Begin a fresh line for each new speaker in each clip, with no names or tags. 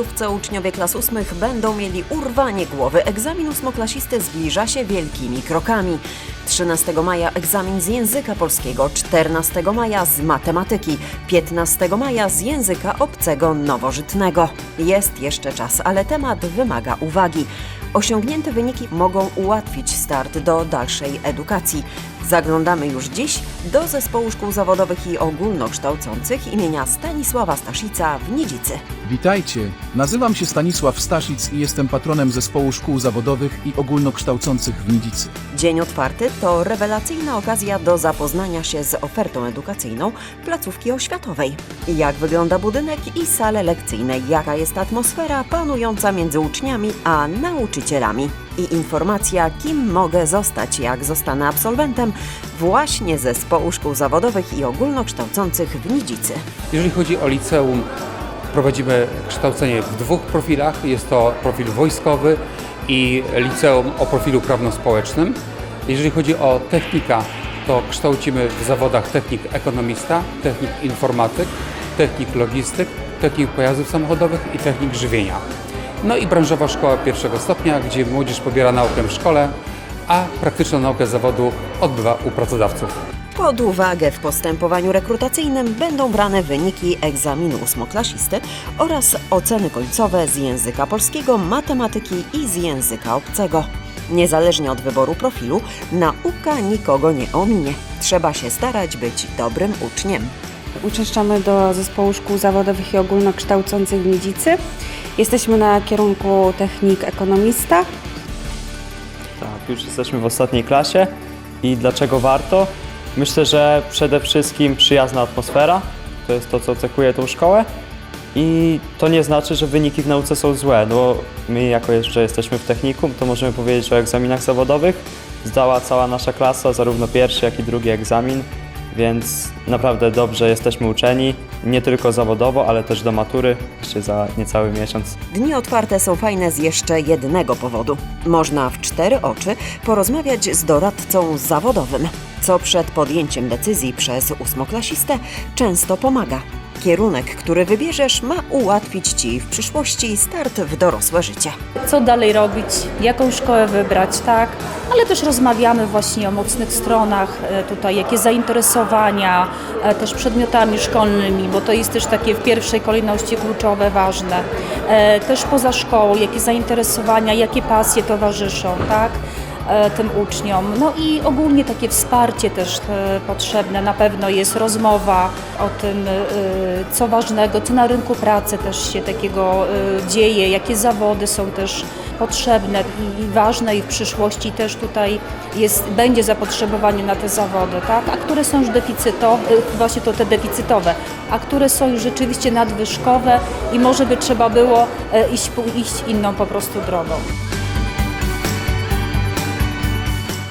majówce uczniowie klas ósmych będą mieli urwanie głowy. Egzamin ósmoklasisty zbliża się wielkimi krokami. 13 maja egzamin z języka polskiego, 14 maja z matematyki, 15 maja z języka obcego nowożytnego. Jest jeszcze czas, ale temat wymaga uwagi. Osiągnięte wyniki mogą ułatwić start do dalszej edukacji. Zaglądamy już dziś do Zespołu Szkół Zawodowych i Ogólnokształcących imienia Stanisława Staszica w Nidzicy.
Witajcie, nazywam się Stanisław Staszic i jestem patronem Zespołu Szkół Zawodowych i Ogólnokształcących w Nidzicy.
Dzień otwarty to rewelacyjna okazja do zapoznania się z ofertą edukacyjną placówki oświatowej. Jak wygląda budynek i sale lekcyjne, jaka jest atmosfera panująca między uczniami a nauczycielami. I informacja, kim mogę zostać, jak zostanę absolwentem właśnie Zespołu Szkół Zawodowych i Ogólnokształcących w Nidzicy.
Jeżeli chodzi o liceum, prowadzimy kształcenie w dwóch profilach. Jest to profil wojskowy i liceum o profilu prawno-społecznym. Jeżeli chodzi o technika, to kształcimy w zawodach technik ekonomista, technik informatyk, technik logistyk, technik pojazdów samochodowych i technik żywienia. No i branżowa szkoła pierwszego stopnia, gdzie młodzież pobiera naukę w szkole, a praktyczną naukę zawodu odbywa u pracodawców.
Pod uwagę w postępowaniu rekrutacyjnym będą brane wyniki egzaminu ósmoklasisty oraz oceny końcowe z języka polskiego, matematyki i z języka obcego. Niezależnie od wyboru profilu, nauka nikogo nie ominie. Trzeba się starać być dobrym uczniem.
Uczęszczamy do Zespołu Szkół Zawodowych i Ogólnokształcących w Nidzicy. Jesteśmy na kierunku technik ekonomista.
Tak, już jesteśmy w ostatniej klasie i dlaczego warto? Myślę, że przede wszystkim przyjazna atmosfera to jest to, co cechuje tą szkołę. I to nie znaczy, że wyniki w nauce są złe, bo my jako jeszcze jesteśmy w technikum, to możemy powiedzieć, o egzaminach zawodowych zdała cała nasza klasa, zarówno pierwszy, jak i drugi egzamin, więc naprawdę dobrze jesteśmy uczeni, nie tylko zawodowo, ale też do matury, jeszcze za niecały miesiąc.
Dni otwarte są fajne z jeszcze jednego powodu. Można w cztery oczy porozmawiać z doradcą zawodowym, co przed podjęciem decyzji przez ósmoklasistę często pomaga. Kierunek, który wybierzesz, ma ułatwić Ci w przyszłości start w dorosłe życie.
co dalej robić, jaką szkołę wybrać, tak? Ale też rozmawiamy właśnie o mocnych stronach, e, tutaj jakie zainteresowania, e, też przedmiotami szkolnymi, bo to jest też takie w pierwszej kolejności kluczowe, ważne. E, Też poza szkołą, jakie zainteresowania, jakie pasje towarzyszą, tak? E, tym uczniom. No i ogólnie takie wsparcie też e, potrzebne. Na pewno jest rozmowa o tym, e, co ważnego, co na rynku pracy też się takiego dzieje, jakie zawody są też potrzebne i, ważne i w przyszłości też tutaj jest, będzie zapotrzebowanie na te zawody, tak? A które są już deficytowe, właśnie to te deficytowe, a które są już rzeczywiście nadwyżkowe i może by trzeba było iść, iść inną po prostu drogą.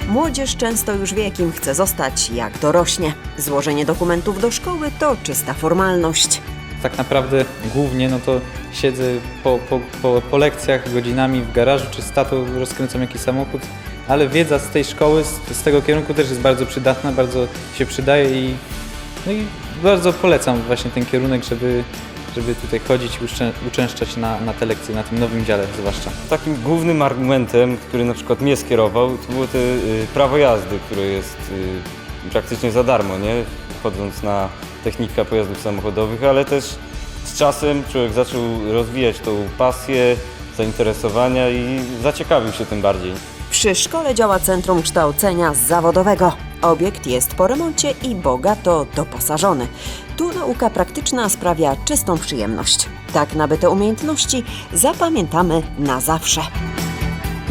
Młodzież często już wie, kim chce zostać, jak dorośnie. Złożenie dokumentów do szkoły to czysta formalność.
tak naprawdę głównie no to siedzę po, po, po, po lekcjach godzinami w garażu czy z tatą rozkręcam jakiś samochód, ale wiedza z tej szkoły, z, z tego kierunku też jest bardzo przydatna, bardzo się przydaje i, no i bardzo polecam właśnie ten kierunek, żeby, żeby tutaj chodzić i uczę, uczęszczać na, na te lekcje, na tym nowym dziale zwłaszcza.
Takim głównym argumentem, który na przykład mnie skierował, to było to y, prawo jazdy, które jest y, praktycznie za darmo, nie? Chodząc na technika pojazdów samochodowych, ale też z czasem człowiek zaczął rozwijać tą pasję, zainteresowania i zaciekawił się tym bardziej.
Przy szkole działa Centrum Kształcenia Zawodowego. Obiekt jest po remoncie i bogato doposażony. Tu nauka praktyczna sprawia czystą przyjemność. Tak nabyte umiejętności zapamiętamy na zawsze.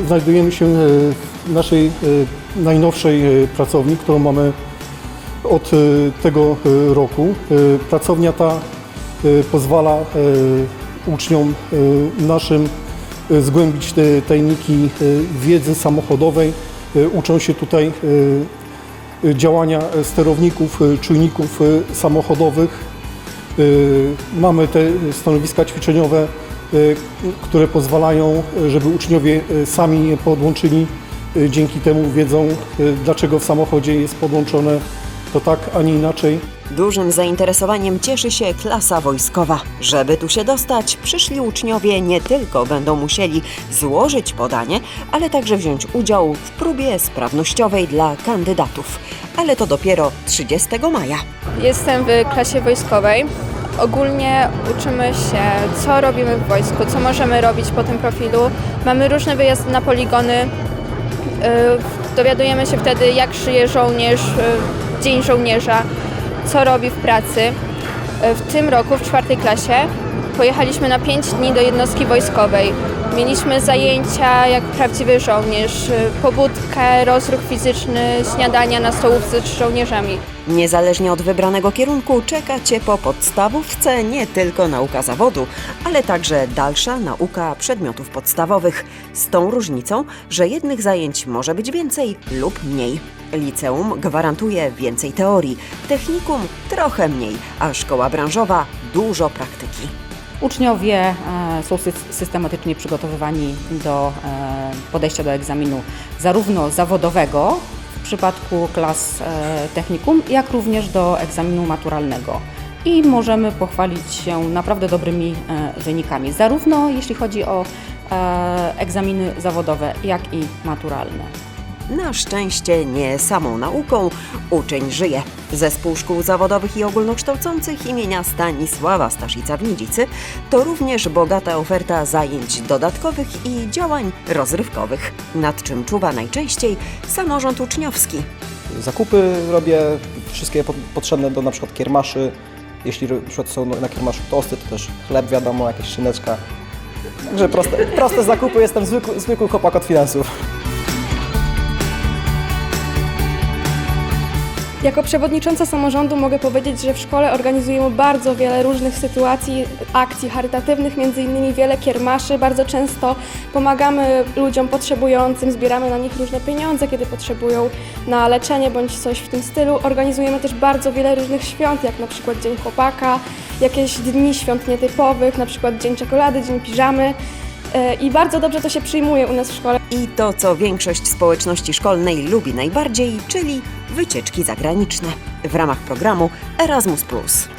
Znajdujemy się e, w naszej e, najnowszej e, pracowni, którą mamy od tego roku. Pracownia ta pozwala uczniom naszym zgłębić tajniki wiedzy samochodowej. Uczą się tutaj działania sterowników, e, czujników samochodowych. Y, Mamy te stanowiska ćwiczeniowe, y, które pozwalają, y, żeby uczniowie y, sami je podłączyli. Y, Dzięki temu wiedzą, y, dlaczego w samochodzie jest podłączone to tak, a nie inaczej.
Dużym zainteresowaniem cieszy się klasa wojskowa. Żeby tu się dostać, przyszli uczniowie nie tylko będą musieli złożyć podanie, ale także wziąć udział w próbie sprawnościowej dla kandydatów. Ale to dopiero 30 maja.
Jestem w klasie wojskowej. Ogólnie uczymy się, co robimy w wojsku, co możemy robić po tym profilu. Mamy różne wyjazdy na poligony. Yy, Dowiadujemy się wtedy, jak żyje żołnierz, yy, dzień żołnierza, co robi w pracy. Yy, W tym roku, w czwartej klasie, pojechaliśmy na 5 dni do jednostki wojskowej. Mieliśmy zajęcia jak prawdziwy żołnierz, yy, pobudkę, rozruch fizyczny, śniadania na stołówce z żołnierzami.
Niezależnie od wybranego kierunku czeka Cię po podstawówce nie tylko nauka zawodu, ale także dalsza nauka przedmiotów podstawowych. Z tą różnicą, że jednych zajęć może być więcej lub mniej. Liceum gwarantuje więcej teorii, technikum trochę mniej, a szkoła branżowa dużo praktyki.
Uczniowie e, są sy- systematycznie przygotowywani do e, podejścia do egzaminu zarówno zawodowego przypadku klas e, technikum, jak również do egzaminu maturalnego. I możemy pochwalić się naprawdę dobrymi e, wynikami, zarówno jeśli chodzi o e, egzaminy zawodowe, jak i maturalne.
Na szczęście nie samą nauką uczeń żyje. Zespół Szkół Zawodowych i Ogólnokształcących imienia Stanisława Staszica w Nidzicy to również bogata oferta zajęć dodatkowych i działań rozrywkowych, nad czym czuwa najczęściej samorząd uczniowski.
Zakupy robię, wszystkie po- potrzebne do na przykład kiermaszy. Jeśli na są na kiermaszu tosty, to też chleb wiadomo, jakaś szyneczka. Także proste, proste zakupy, jestem zwykły, zwykły chłopak od finansów.
Jako przewodnicząca samorządu mogę powiedzieć, że w szkole organizujemy bardzo wiele różnych sytuacji, akcji charytatywnych, między innymi wiele kiermaszy. Bardzo często pomagamy ludziom potrzebującym, zbieramy na nich różne pieniądze, kiedy potrzebują na leczenie bądź coś w tym stylu. Organizujemy też bardzo wiele różnych świąt, jak na przykład Dzień Chłopaka, jakieś dni świąt nietypowych, na przykład Dzień Czekolady, Dzień Piżamy. E, I bardzo dobrze to się przyjmuje u nas w szkole.
I to, co większość społeczności szkolnej lubi najbardziej, czyli wycieczki zagraniczne. W ramach programu Erasmus.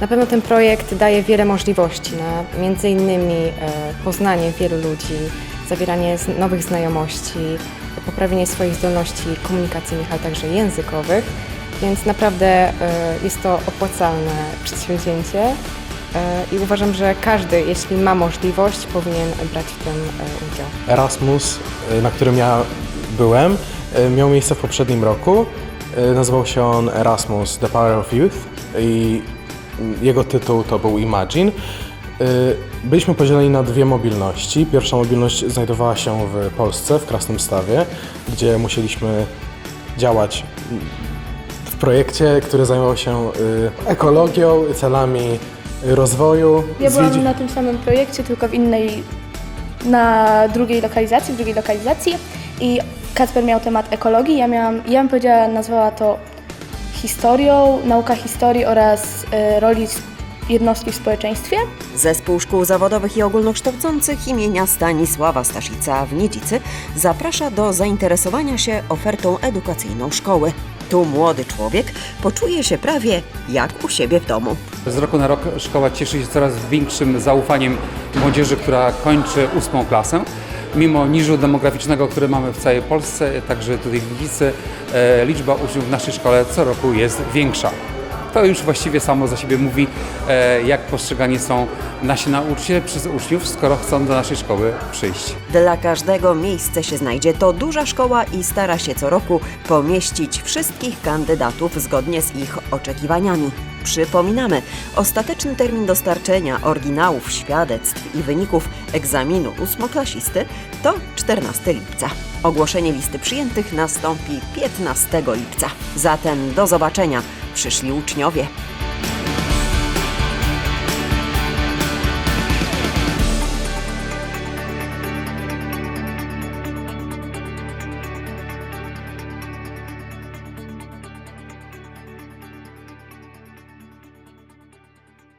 Na pewno ten projekt daje wiele możliwości na między innymi e, poznanie wielu ludzi, zawieranie z- nowych znajomości, poprawienie swoich zdolności komunikacyjnych, ale także językowych, więc naprawdę e, jest to opłacalne przedsięwzięcie e, i uważam, że każdy, jeśli ma możliwość, powinien brać w tym e, udział.
Erasmus, y, na którym ja byłem, y, miał miejsce w poprzednim roku. Y, Nazywał się on Erasmus The Power of Youth i jego tytuł to był Imagine. Y, Byliśmy podzieleni na dwie mobilności. Pierwsza mobilność znajdowała się w Polsce, w Krasnymstawie, gdzie musieliśmy działać w projekcie, który zajmował się y, ekologią, celami rozwoju.
Ja byłam
Zwiedzi-
na tym samym projekcie, tylko w innej, na drugiej lokalizacji, w drugiej lokalizacji i Kacper miał temat ekologii, ja miałam, ja bym powiedziała, nazwała to historią, nauka historii oraz e, roli jednostki w społeczeństwie.
Zespół Szkół Zawodowych i Ogólnokształcących imienia Stanisława Staszica w Nidzicy zaprasza do zainteresowania się ofertą edukacyjną szkoły. Tu młody człowiek poczuje się prawie jak u siebie w domu.
Z roku na rok szkoła cieszy się coraz większym zaufaniem młodzieży, która kończy ósmą klasę. Mimo niżu demograficznego, który mamy w całej Polsce, także tutaj w Gliwicy, e, liczba uczniów w naszej szkole co roku jest większa. To już właściwie samo za siebie mówi, e, jak postrzegani są nasi nauczyciele przez uczniów, skoro chcą do naszej szkoły przyjść.
Dla każdego miejsce się znajdzie. To duża szkoła i stara się co roku pomieścić wszystkich kandydatów zgodnie z ich oczekiwaniami. Przypominamy, ostateczny termin dostarczenia oryginałów, świadectw i wyników egzaminu ósmoklasisty to 14 lipca. Ogłoszenie listy przyjętych nastąpi 15 lipca. Zatem do zobaczenia, przyszli uczniowie.